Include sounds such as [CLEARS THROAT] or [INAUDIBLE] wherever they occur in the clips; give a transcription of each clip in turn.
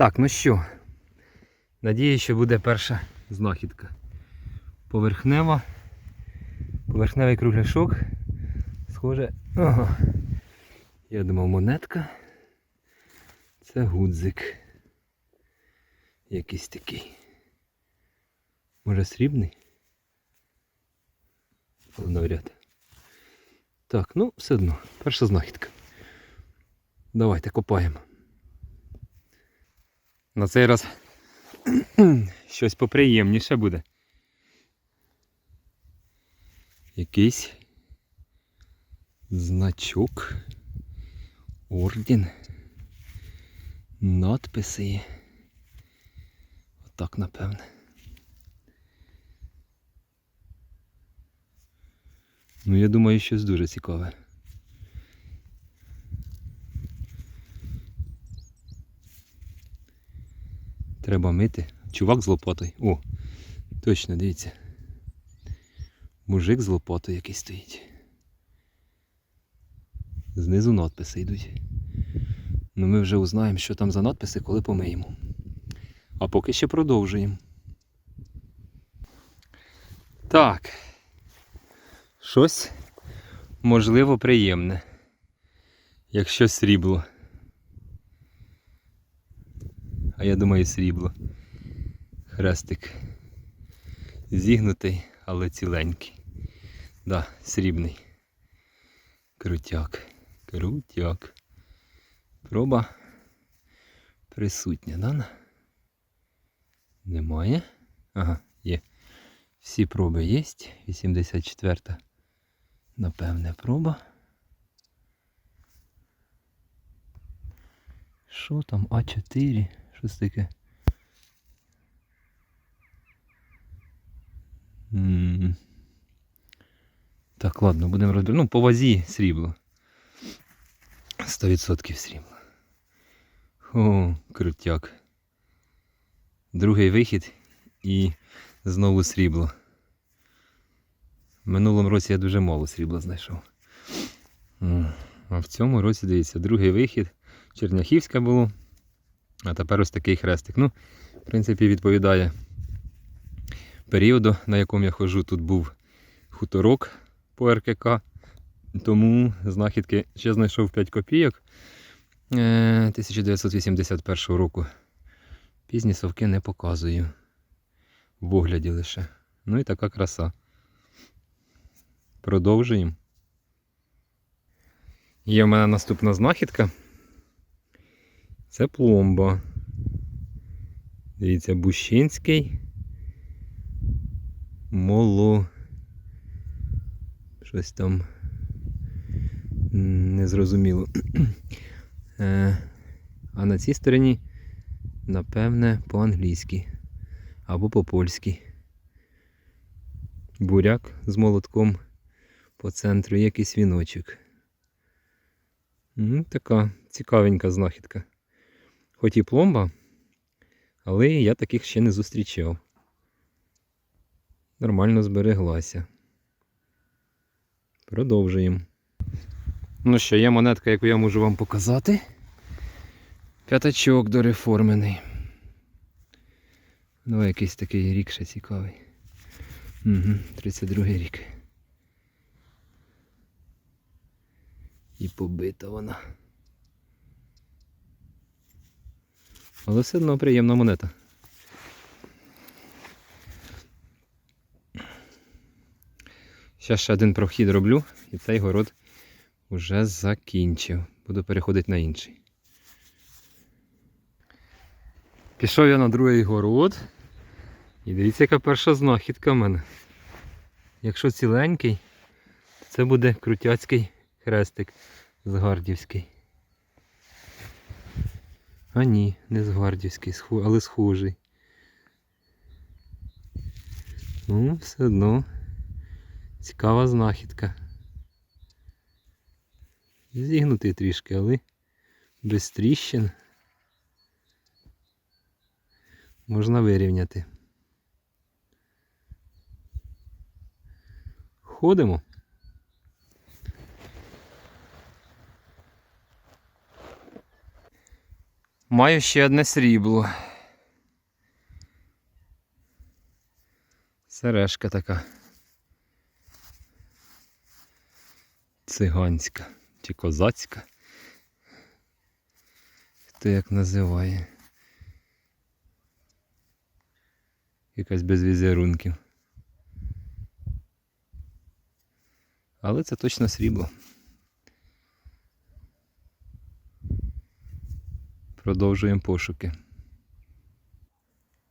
Так, ну що, надію, що буде перша знахідка. Поверхнева. Поверхневий кругляшок. Схоже. Ага. Я думав монетка. Це гудзик. Якийсь такий. Може срібний? Але навряд. Так, ну все одно. Перша знахідка. Давайте копаємо. На цей раз [CLEARS THROAT] щось поприємніше буде. Якийсь значок, орден, надписи. Отак, напевне. Ну, я думаю, щось дуже цікаве. Треба мити. Чувак з лопатою. О, точно, дивіться. Мужик з лопатою який стоїть. Знизу надписи йдуть. Ну ми вже узнаємо, що там за надписи, коли помиємо. А поки ще продовжуємо. Так. Щось можливо приємне. Якщо срібло. А я думаю срібло. Хрестик. Зігнутий, але ціленький. Да, срібний. Крутяк. Крутяк. Проба присутня, да? Немає? Ага, є. Всі проби є. 84. Напевне, проба. Що там? А4? Щось таке. Так, ладно, будемо розбирати. Ну, по вазі срібло. 100% срібло. О, крутяк. Другий вихід і знову срібло. В минулому році я дуже мало срібла знайшов. А в цьому році, дивіться, другий вихід. Черняхівська було. А тепер ось такий хрестик. Ну, в принципі, відповідає періоду, на якому я ходжу. Тут був хуторок по РКК. Тому знахідки ще знайшов 5 копійок е, 1981 року. Пізні совки не показую. В огляді лише. Ну і така краса. Продовжуємо. Є в мене наступна знахідка. Це пломба. Дивіться, Бущинський. Моло. Щось там незрозуміло. Е, А на цій стороні, напевне, по-англійськи або по-польськи. Буряк з молотком по центру, якийсь віночок. Ну, така цікавенька знахідка. Хоч і пломба, але я таких ще не зустрічав. Нормально збереглася. Продовжуємо. Ну що, є монетка, яку я можу вам показати. П'ятачок дореформений. Ну, якийсь такий рік ще цікавий. Угу, 32 рік. І побита вона. Але все одно приємна монета. Зараз ще один прохід роблю і цей город вже закінчив. Буду переходити на інший. Пішов я на другий город. І дивіться, яка перша знахідка в мене. Якщо ціленький, то це буде крутяцький хрестик згардівський. А ні, не згардівський, сху- але схожий. Ну, все одно цікава знахідка. Зігнутий трішки, але без тріщин можна вирівняти. Ходимо. Маю ще одне срібло. Сережка така. Циганська чи козацька. Хто як називає. Якась без візерунків. Але це точно срібло. Продовжуємо пошуки.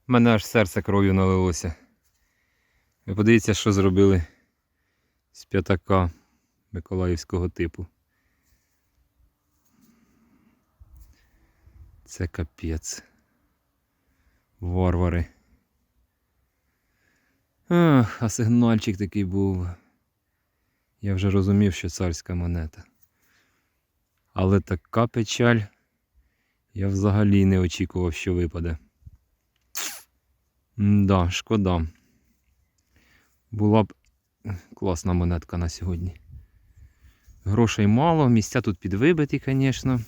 У мене аж серце кров'ю налилося. Ви подивіться, що зробили з п'ятака миколаївського типу. Це капець. Варвари. Ах, а сигнальчик такий був. Я вже розумів, що царська монета. Але така печаль. Я взагалі не очікував, що випаде. Да, шкода. Була б класна монетка на сьогодні. Грошей мало, місця тут підвибиті, звісно.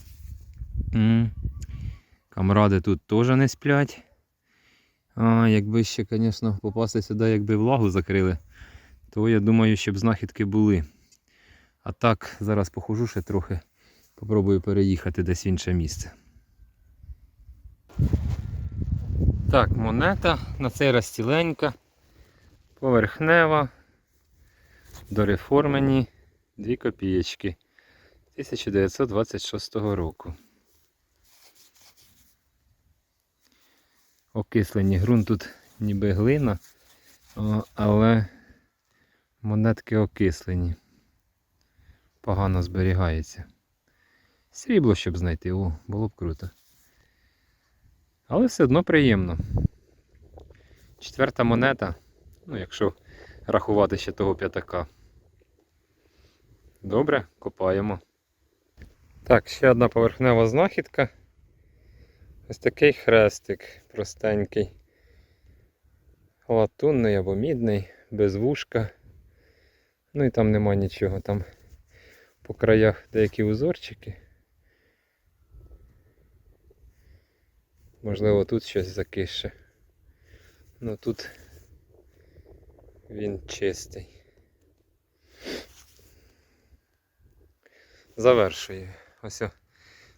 Камради тут теж не сплять. А, якби ще, звісно, попасти сюди, якби влагу закрили, то я думаю, щоб знахідки були. А так, зараз похожу ще трохи. Попробую переїхати десь в інше місце. Так, монета на цей раз ціленька, поверхнева, дореформені 2 копієчки 1926 року. Окислені ґрунт тут ніби глина, але монетки окислені. Погано зберігається. Срібло, щоб знайти, о, було б круто. Але все одно приємно. Четверта монета, ну якщо рахувати ще того п'ятака. Добре, копаємо. Так, ще одна поверхнева знахідка. Ось такий хрестик простенький. Латунний або мідний, без вушка. Ну і там нема нічого, там по краях деякі узорчики. Можливо, тут щось закише. Ну тут він чистий. Завершую. Ось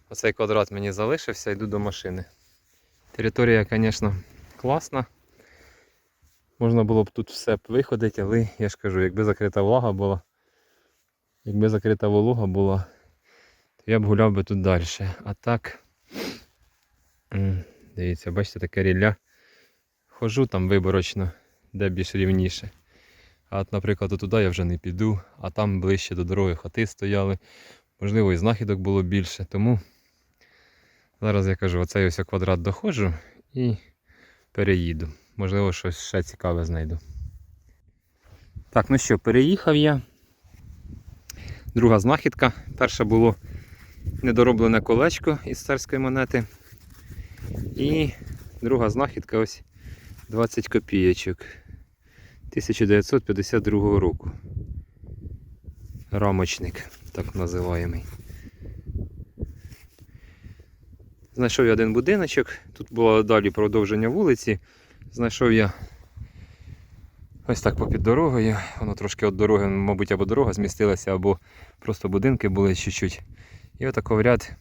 оцей квадрат мені залишився, йду до машини. Територія, звісно, класна. Можна було б тут все виходити, але я ж кажу, якби закрита влага була, якби закрита волога була, то я б гуляв би тут далі. А так. Дивіться, бачите, таке рілля. Хожу там виборочно, де більш рівніше. А от, наприклад, туди я вже не піду, а там ближче до дороги хати стояли. Можливо, і знахідок було більше. Тому зараз я кажу, оцей ось квадрат доходжу і переїду. Можливо, щось ще цікаве знайду. Так, ну що, переїхав я. Друга знахідка. Перша було недороблене колечко із царської монети. І друга знахідка ось 20 копійочок 1952 року. Рамочник, так називаємий. Знайшов я один будиночок, тут було далі продовження вулиці. Знайшов я ось так попід дорогою. Воно трошки від дороги, мабуть, або дорога змістилася, або просто будинки були чуть-чуть. І отако в ряд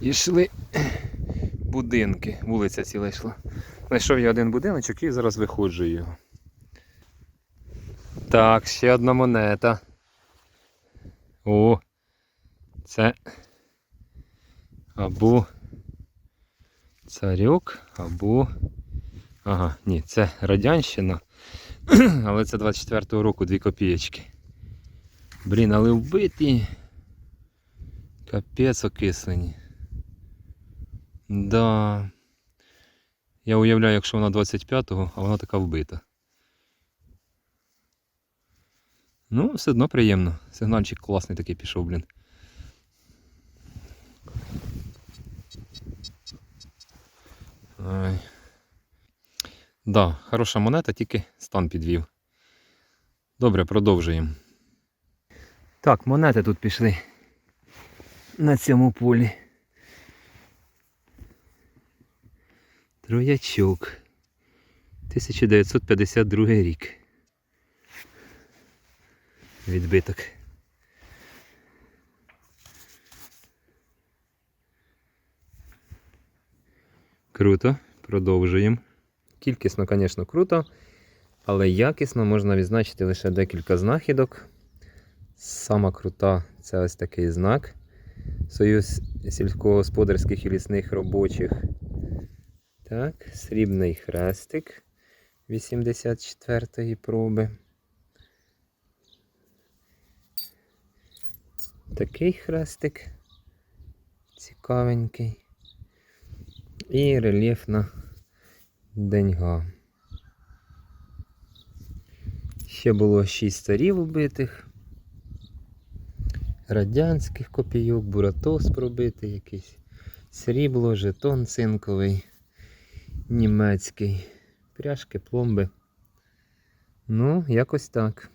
йшли будинки. Вулиця ціла йшла. Знайшов я один будиночок і зараз виходжу його. Так, ще одна монета. О, це або царьок, або. Ага, ні, це Радянщина. [CLEARS THROAT] Але це 24-го року 2 копієчки. Блін, але вбиті. Капець окислені. Да. Я уявляю, якщо вона 25-го, а вона така вбита. Ну, все одно приємно. Сигнальчик класний такий пішов, блін. Ай. Да, хороша монета, тільки стан підвів. Добре, продовжуємо. Так, монети тут пішли на цьому полі. Троячок. 1952 рік. Відбиток. Круто. Продовжуємо. Кількісно, звісно, круто, але якісно можна відзначити лише декілька знахідок. Сама крута це ось такий знак. Союз сільськогосподарських і лісних робочих. Так, срібний хрестик 84-ї проби. Такий хрестик цікавенький. І рельєфна деньга. Ще було 6 царів убитих. Радянських копійок, буратос пробитий якийсь. Срібло, жетон цинковий, німецький. Пряжки, пломби. Ну, якось так.